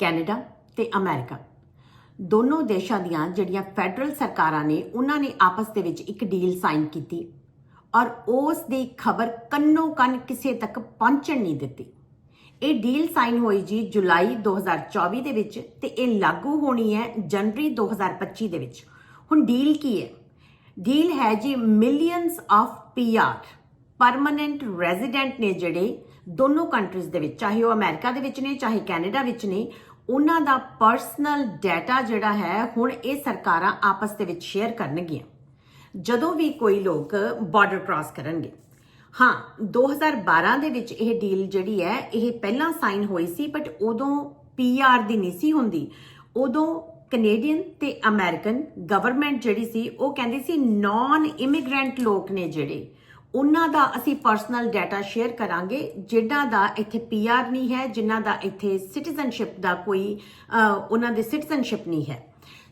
Canada ਤੇ America. ਦੋਨੋਂ ਦੇਸ਼ਾਂ ਦੀਆਂ ਜਿਹੜੀਆਂ ਫੈਡਰਲ ਸਰਕਾਰਾਂ ਨੇ, ਉਹਨਾਂ ਨੇ ਆਪਸ ਦੇ ਵਿੱਚ ਇੱਕ ਡੀਲ ਸਾਈਨ ਕੀਤੀ ਔਰ ਉਸ ਦੀ ਖਬਰ ਕੰਨੋ ਕੰਨ ਕਿਸੇ ਤੱਕ ਪਹੁੰਚਣ ਨਹੀਂ ਦਿੱਤੀ। ਇਹ ਡੀਲ ਸਾਈਨ ਹੋਈ ਜੀ ਜੁਲਾਈ 2024 ਦੇ ਵਿੱਚ ਤੇ ਇਹ ਲਾਗੂ ਹੋਣੀ ਹੈ ਜਨਵਰੀ 2025 ਦੇ ਵਿੱਚ। ਹੁਣ ਡੀਲ ਕੀ ਹੈ? ਡੀਲ ਹੈ ਜੀ millions of PR permanent resident ਨੇ ਜਿਹੜੇ ਦੋਨੋਂ ਕੰਟਰੀਜ਼ ਦੇ ਵਿੱਚ, ਚਾਹੇ ਉਹ ਅਮਰੀਕਾ ਦੇ ਵਿੱਚ ਨੇ, ਚਾਹੇ ਕੈਨੇਡਾ ਵਿੱਚ ਨੇ, ਉਹਨਾਂ ਦਾ ਪਰਸਨਲ ਡਾਟਾ ਜਿਹੜਾ ਹੈ, ਹੁਣ ਇਹ ਸਰਕਾਰਾਂ ਆਪਸ ਦੇ ਵਿੱਚ ਸ਼ੇਅਰ ਕਰਨਗੀਆਂ। ਜਦੋਂ ਵੀ ਕੋਈ ਲੋਕ ਬਾਰਡਰ ਕ੍ਰਾਸ ਕਰਨਗੇ। ਹਾਂ 2012 ਦੇ ਵਿੱਚ ਇਹ ਡੀਲ ਜਿਹੜੀ ਹੈ, ਇਹ ਪਹਿਲਾਂ ਸਾਈਨ ਹੋਈ ਸੀ ਬਟ ਉਦੋਂ ਪੀਆਰ ਦੀ ਨਹੀਂ ਸੀ ਹੁੰਦੀ। ਉਦੋਂ ਕੈਨੇਡੀਅਨ ਤੇ ਅਮਰੀਕਨ ਗਵਰਨਮੈਂਟ ਜਿਹੜੀ ਸੀ, ਉਹ ਕਹਿੰਦੀ ਸੀ ਨਾਨ ਇਮੀਗ੍ਰੈਂਟ ਲੋਕ ਨੇ ਜਿਹੜੇ। ਉਹਨਾਂ ਦਾ ਅਸੀਂ ਪਰਸਨਲ ਡਾਟਾ ਸ਼ੇਅਰ ਕਰਾਂਗੇ, ਜਿਨ੍ਹਾਂ ਦਾ ਇੱਥੇ ਪੀਆਰ ਨਹੀਂ ਹੈ, ਜਿਨ੍ਹਾਂ ਦਾ ਇੱਥੇ ਸਿਟੀਜ਼ਨਸ਼ਿਪ ਦਾ ਕੋਈ ਉਹਨਾਂ ਦੇ ਸਿਟੀਜ਼ਨਸ਼ਿਪ ਨਹੀਂ ਹੈ।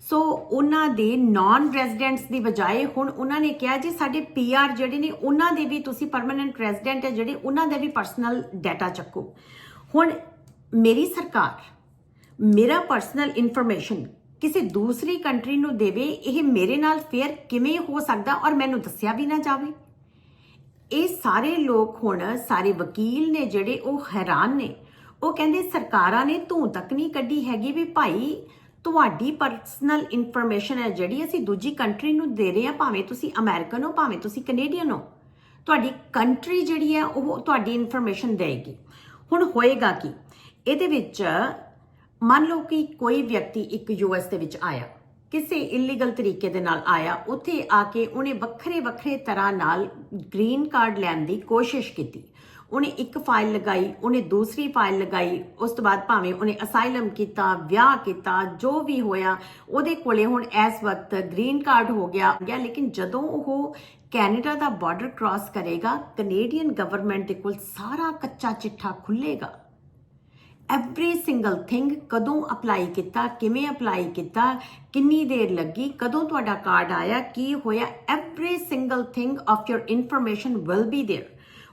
ਸੋ ਉਹਨਾਂ ਦੇ ਨਾਨ ਰੈਜ਼ੀਡੈਂਟਸ ਦੀ ਬਜਾਏ ਹੁਣ ਉਹਨਾਂ ਨੇ ਕਿਹਾ ਜੀ, ਸਾਡੇ ਪੀਆਰ ਜਿਹੜੇ ਨੇ, ਉਹਨਾਂ ਦੇ ਵੀ ਤੁਸੀਂ ਪਰਮਨੈਂਟ ਰੈਜ਼ੀਡੈਂਟ ਹੈ ਜਿਹੜੇ, ਉਹਨਾਂ ਦਾ ਵੀ ਪਰਸਨਲ ਡਾਟਾ ਚੱਕੋ। ਹੁਣ ਮੇਰੀ ਸਰਕਾਰ ਮੇਰਾ ਪਰਸਨਲ ਇਨਫੋਰਮੇਸ਼ਨ ਕਿਸੇ ਦੂਸਰੀ ਕੰਟਰੀ ਨੂੰ ਦੇਵੇ, ਇਹ ਮੇਰੇ ਨਾਲ ਫੇਅਰ ਕਿਵੇਂ ਹੋ ਸਕਦਾ ਔਰ ਮੈਨੂੰ ਦੱਸਿਆ ਵੀ ਨਾ ਜਾਵੇ? ਇਹ ਸਾਰੇ ਲੋਕ ਹੁਣ ਸਾਰੇ ਵਕੀਲ ਨੇ ਜਿਹੜੇ ਉਹ ਹੈਰਾਨ ਨੇ। ਉਹ ਕਹਿੰਦੇ ਸਰਕਾਰਾਂ ਨੇ ਧੂੰ ਤੱਕ ਨਹੀਂ ਕੱਢੀ ਹੈਗੀ ਵੀ ਭਾਈ ਤੁਹਾਡੀ ਪਰਸਨਲ ਇਨਫੋਰਮੇਸ਼ਨ ਹੈ ਜਿਹੜੀ ਅਸੀਂ ਦੂਜੀ ਕੰਟਰੀ ਨੂੰ ਦੇ ਰਹੇ ਹਾਂ, ਭਾਵੇਂ ਤੁਸੀਂ ਅਮਰੀਕਨ ਹੋ, ਭਾਵੇਂ ਤੁਸੀਂ ਕੈਨੇਡੀਅਨ ਹੋ। ਤੁਹਾਡੀ ਕੰਟਰੀ ਜਿਹੜੀ ਹੈ, ਉਹ ਤੁਹਾਡੀ ਇਨਫੋਰਮੇਸ਼ਨ ਦੇਗੀ ਹੁਣ ਹੋਏਗਾ ਕੀ? ਇਹਦੇ ਵਿੱਚ ਮੰਨ ਲਓ ਕਿ ਕੋਈ ਵਿਅਕਤੀ ਇੱਕ ਯੂਐਸ ਦੇ ਵਿੱਚ ਆਇਆ। ਕਿਸੇ ਇਲੀਗਲ ਤਰੀਕੇ ਦੇ ਨਾਲ ਆਇਆ, ਉੱਥੇ ਆ ਕੇ ਉਹਨੇ ਵੱਖਰੇ ਵੱਖਰੇ ਤਰ੍ਹਾਂ ਨਾਲ ਗ੍ਰੀਨ ਕਾਰਡ ਲੈਣ ਦੀ ਕੋਸ਼ਿਸ਼ ਕੀਤੀ। ਉਹਨੇ ਇੱਕ ਫਾਈਲ ਲਗਾਈ, ਉਹਨੇ ਦੂਸਰੀ ਫਾਈਲ ਲਗਾਈ, ਉਸ ਤੋਂ ਬਾਅਦ ਭਾਵੇਂ ਉਹਨੇ ਅਸਾਈਲਮ ਕੀਤਾ, ਵਿਆਹ ਕੀਤਾ, ਜੋ ਵੀ ਹੋਇਆ, ਉਹਦੇ ਕੋਲੇ ਹੁਣ ਇਸ ਵਕਤ ਗ੍ਰੀਨ ਕਾਰਡ ਹੋ ਗਿਆ ਗਿਆ। ਲੇਕਿਨ ਜਦੋਂ ਉਹ ਕੈਨੇਡਾ ਦਾ ਬਾਰਡਰ ਕ੍ਰਾਸ ਕਰੇਗਾ ਕੈਨੇਡੀਅਨ ਗਵਰਨਮੈਂਟ ਦੇ ਕੋਲ ਸਾਰਾ ਕੱਚਾ ਚਿੱਠਾ ਖੁੱਲੇਗਾ ਐਵਰੀ ਸਿੰਗਲ ਥਿੰਗ ਕਦੋਂ ਅਪਲਾਈ ਕੀਤਾ ਕਿਵੇਂ ਅਪਲਾਈ ਕੀਤਾ ਕਿੰਨੀ ਦੇਰ ਲੱਗੀ ਕਦੋਂ ਤੁਹਾਡਾ ਕਾਰਡ ਆਇਆ ਕੀ ਹੋਇਆ every single thing of your information will be there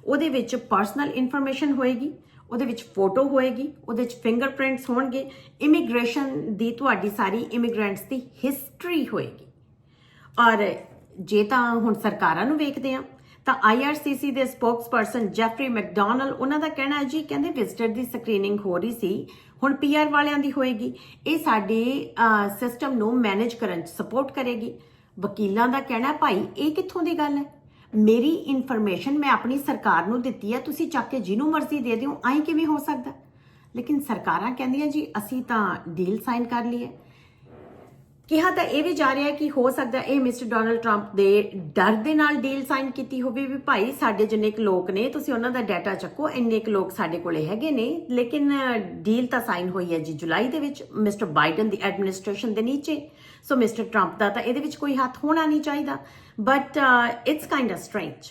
ਉਹਦੇ ਵਿੱਚ ਪਰਸਨਲ ਇਨਫੋਰਮੇਸ਼ਨ ਹੋਏਗੀ ਉਹਦੇ ਵਿੱਚ ਫੋਟੋ ਹੋਏਗੀ ਉਹਦੇ ਵਿੱਚ ਫਿੰਗਰਪ੍ਰਿੰਟਸ ਹੋਣਗੇ ਇਮੀਗ੍ਰੇਸ਼ਨ ਦੀ ਤੁਹਾਡੀ ਸਾਰੀ ਇਮੀਗ੍ਰੈਂਟਸ ਦੀ ਹਿਸਟਰੀ ਹੋਏਗੀ ਔਰ ਜੇ ਤਾਂ ਹੁਣ ਸਰਕਾਰਾਂ ਨੂੰ ਵੇਖਦੇ ਆ ਤਾਂ IRCC ਦੇ ਸਪੋਕਸਪਰਸਨ ਜੈਫਰੀ ਮੈਕਡੋਨਲ, ਉਹਨਾਂ ਦਾ ਕਹਿਣਾ ਹੈ ਜੀ, ਕਹਿੰਦੇ ਵਿਜ਼ਟਰ ਦੀ ਸਕਰੀਨਿੰਗ ਹੋ ਰਹੀ ਸੀ, ਹੁਣ PR ਵਾਲਿਆਂ ਦੀ ਹੋਏਗੀ। ਇਹ ਸਾਡੇ ਸਿਸਟਮ ਨੂੰ ਮੈਨੇਜ ਕਰਨ ਚ ਸਪੋਰਟ ਕਰੇਗੀ। ਵਕੀਲਾਂ ਦਾ ਕਹਿਣਾ ਭਾਈ, ਇਹ ਕਿੱਥੋਂ ਦੀ ਗੱਲ ਹੈ? ਮੇਰੀ ਇਨਫੋਰਮੇਸ਼ਨ ਮੈਂ ਆਪਣੀ ਸਰਕਾਰ ਨੂੰ ਦਿੱਤੀ ਹੈ, ਤੁਸੀਂ ਚੱਕ ਕੇ ਜਿਹਨੂੰ ਮਰਜ਼ੀ ਦੇ ਦਿਓ, ਐਂ ਕਿਵੇਂ ਹੋ ਸਕਦਾ? ਲੇਕਿਨ ਸਰਕਾਰਾਂ ਕਹਿੰਦੀਆਂ ਜੀ, ਅਸੀਂ ਤਾਂ ਡੀਲ ਸਾਈਨ ਕਰ ਲਈ ਹੈ। ਕਿਹਾ ਤਾਂ ਇਹ ਵੀ ਜਾ ਰਿਹਾ ਕਿ ਹੋ ਸਕਦਾ ਇਹ ਮਿਸਟਰ ਡੋਨਲਡ ਟਰੰਪ ਦੇ ਡਰ ਦੇ ਨਾਲ ਡੀਲ ਸਾਈਨ ਕੀਤੀ ਹੋਵੇ ਵੀ ਭਾਈ ਸਾਡੇ ਜਿੰਨੇ ਕੁ ਲੋਕ ਨੇ, ਤੁਸੀਂ ਉਹਨਾਂ ਦਾ ਡਾਟਾ ਚੱਕੋ, ਇੰਨੇ ਕੁ ਲੋਕ ਸਾਡੇ ਕੋਲੇ ਹੈਗੇ ਨੇ, ਲੇਕਿਨ ਡੀਲ ਤਾਂ ਸਾਈਨ ਹੋਈ ਹੈ ਜੀ ਜੁਲਾਈ ਦੇ ਵਿੱਚ ਮਿਸਟਰ ਬਾਈਡਨ ਦੀ ਐਡਮਿਨਿਸਟ੍ਰੇਸ਼ਨ ਦੇ ਨੀਚੇ। ਸੋ ਮਿਸਟਰ ਟਰੰਪ ਦਾ ਤਾਂ ਇਹਦੇ ਵਿੱਚ ਕੋਈ ਹੱਥ ਹੋਣਾ ਨਹੀਂ ਚਾਹੀਦਾ। But it's kind of strange